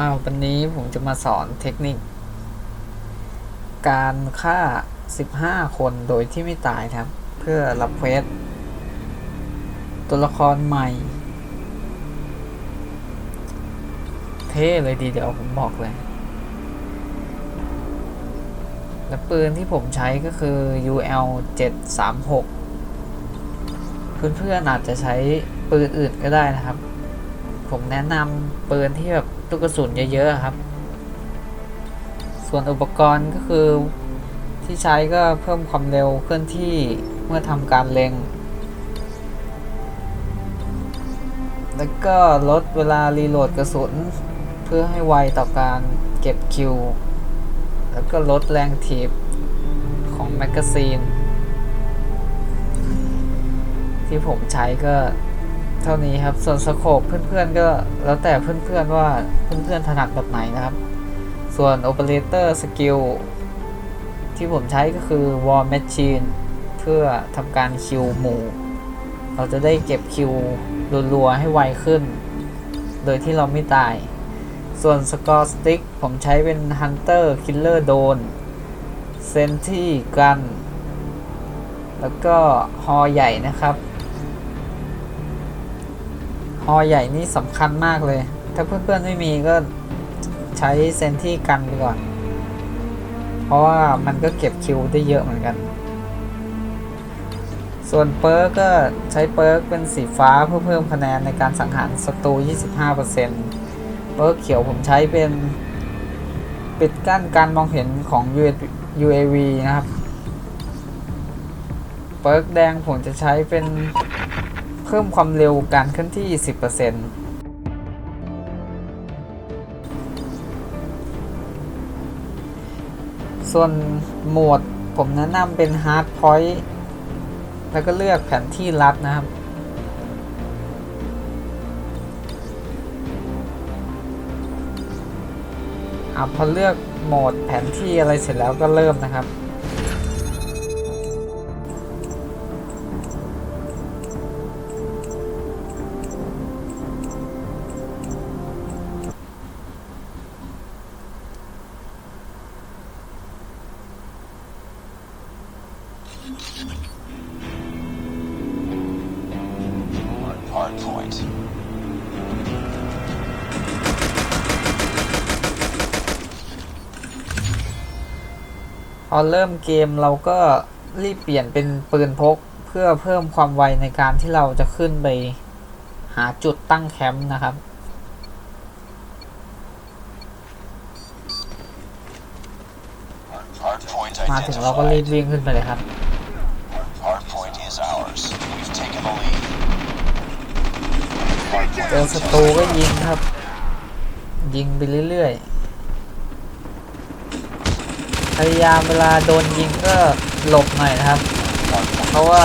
อ้าววันนี้ผมจะมาสอนเทคนิค การฆ่า 15 คนโดยที่ไม่ตายครับ เพื่อรับเควสตัวละครใหม่ เท่เลยดีเดี๋ยวผมบอกเลย และปืนที่ผมใช้ก็คือ UL 736 เพื่อนๆอาจจะใช้ปืนอื่นก็ได้นะครับ ผมแนะนำปืนที่แบบ ลูกกระสุนเยอะๆครับ ส่วนอุปกรณ์ก็คือที่ใช้ก็เพิ่มความเร็วเคลื่อนที่เมื่อทำการเล็ง แล้วก็ลดเวลารีโหลดกระสุน เพื่อให้ไวต่อการเก็บคิว แล้วก็ลดแรงถีบของแมกกาซีนที่ผมใช้ก็ เท่านี้ครับ ส่วนสโคปเพื่อนๆก็แล้วแต่เพื่อนๆว่าเพื่อนๆถนัดแบบไหนนะครับ ส่วน Operator Skill ที่ผมใช้ก็คือ War Machine เพื่อทำการคิวหมู่ เราจะได้เก็บคิวรัวๆให้ไวขึ้น โดยที่เราไม่ตาย ส่วน Score Stick ผมใช้เป็น Hunter Killer Drone Sentry Gun แล้วก็ฮอใหญ่นะครับ อใหญ่นี่สำคัญมากเลย ถ้าเพื่อนๆไม่มีก็ใช้เซนที่กันไปก่อนเพราะว่ามันก็เก็บคิวได้เยอะเหมือนกัน ส่วนเปิร์กก็ใช้เปิร์กเป็นสีฟ้าเพื่อเพิ่มคะแนนในการสังหารศัตรู 25%เปิร์กเขียวผมใช้เป็นปิดกั้นการมองเห็นของ UAV นะครับ เปิร์กแดงผมจะใช้เป็น เพิ่มความเร็วการเคลื่อนที่ 10%ส่วนโหมดผมแนะนำเป็น Hard Point แล้วก็เลือกแผนที่ลัดนะครับอะพอเลือกโหมดแผนที่อะไรเสร็จแล้วก็เริ่มนะครับ พอเริ่มเกมเราก็รีบเปลี่ยนเป็นปืนพก เพื่อเพิ่มความไวในการที่เราจะขึ้นไปหาจุดตั้งแคมป์นะครับ มาถึงเราก็รีบวิ่งขึ้นไปเลยครับเจอศัตรูก็ยิงครับ ยิงไปเรื่อยๆ พยายามเวลาโดนยิงก็หลบหน่อยนะครับ เพราะว่า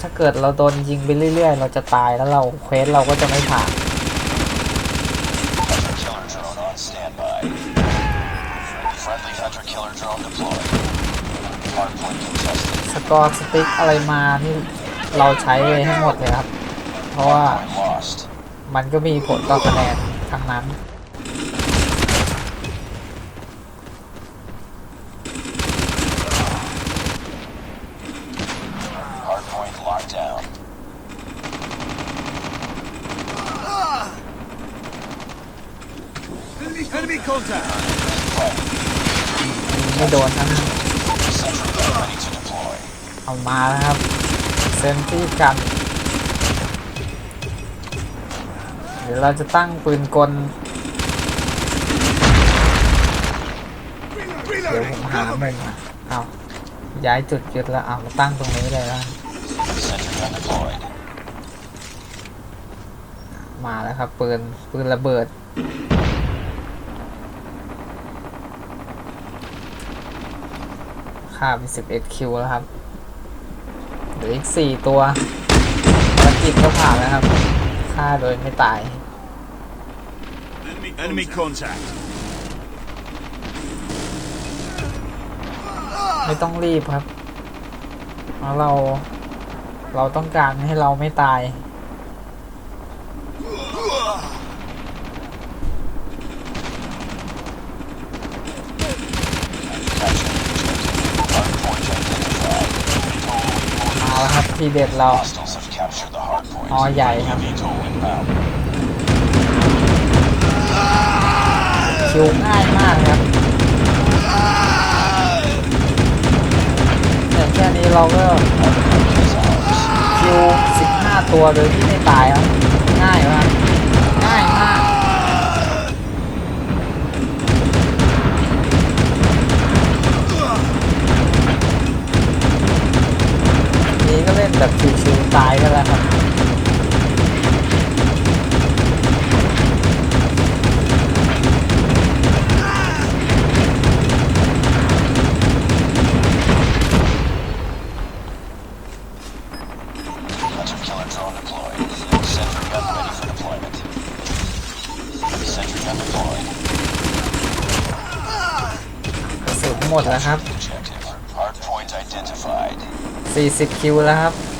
ถ้าเกิดเราโดนยิงไปเรื่อย ๆ เราจะตายแล้วเราเควสเราก็จะไม่ผ่านสกอร์สติ๊กอะไรมานี่เราใช้เลยให้หมดเลยครับ เพราะว่ามันก็มีผลต่อคะแนนทั้งนั้น Hard point locked down. Enemy contact! ไม่โดนทั้งนั้น Sentry gun ready to deploy. เอามาแล้วครับ เซนที่กันเดี๋ยวเราจะตั้งปืนกล เดี๋ยวผมหามุมอะเอาย้ายจุดยึดแล้วเอามาตั้งตรงนี้เลยแล้วมาแล้วครับปืนปืนระเบิดาเป็น11คิวแล้วครับเหลืออีก4ตัวภารกิจก็ผ่านแล้วครับฆ่าโดยไม่ตาย Enemy contact! ไม่ต้องรีบครับเพราะเรา เราต้องการให้เราไม่ตาย ครับทีเด็ดเรา Hostiles have captured the hard point. ฮอใหญ่ครับคิวง่ายมากครับแต่แค่นี้เราก็คิว15 ตัวโดยที่ไม่ตายครับ ง่ายมาก แบบชิวๆตายก็แล้วครับหมดแล้วครับ 40 คิวแล้วครับ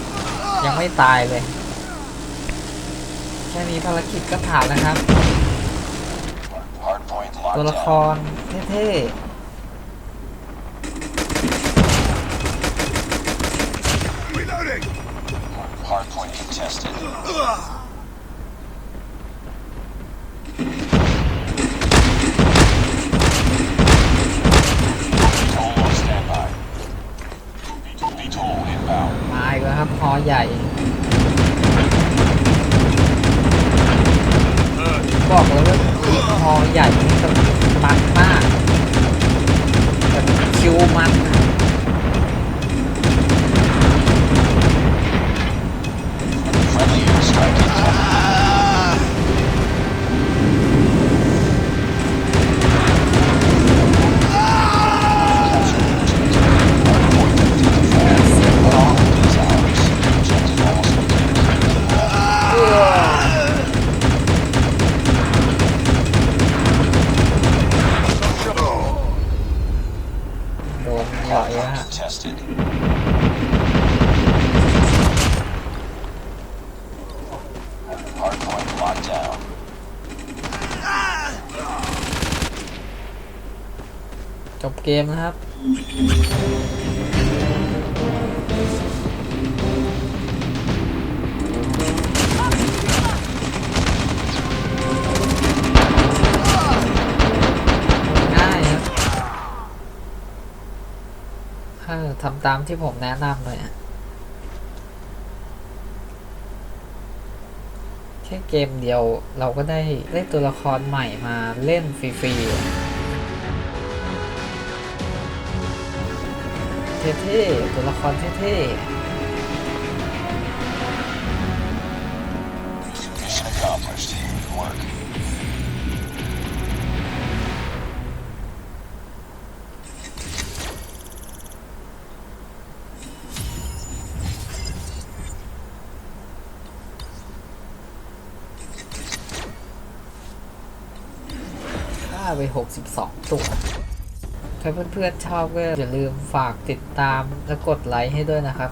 ยังไม่ตายเลย แค่มีภารกิจก็ผ่านะครับ ตัวละครเท่ๆ ก โดนหย่อย Hard แล้ว point ฮะ contested. Hard point locked down. จบเกมนะครับ ตามที่ผมแนะนำเลยอะแค่เกมเดียวเราก็ได้ได้ตัวละครใหม่มาเล่นฟรีๆเท่ๆตัวละครเท่ๆ ไป 62 ตัว ถ้าเพื่อนๆชอบก็อย่าลืมฝากติดตามและกดไลค์ให้ด้วยนะครับ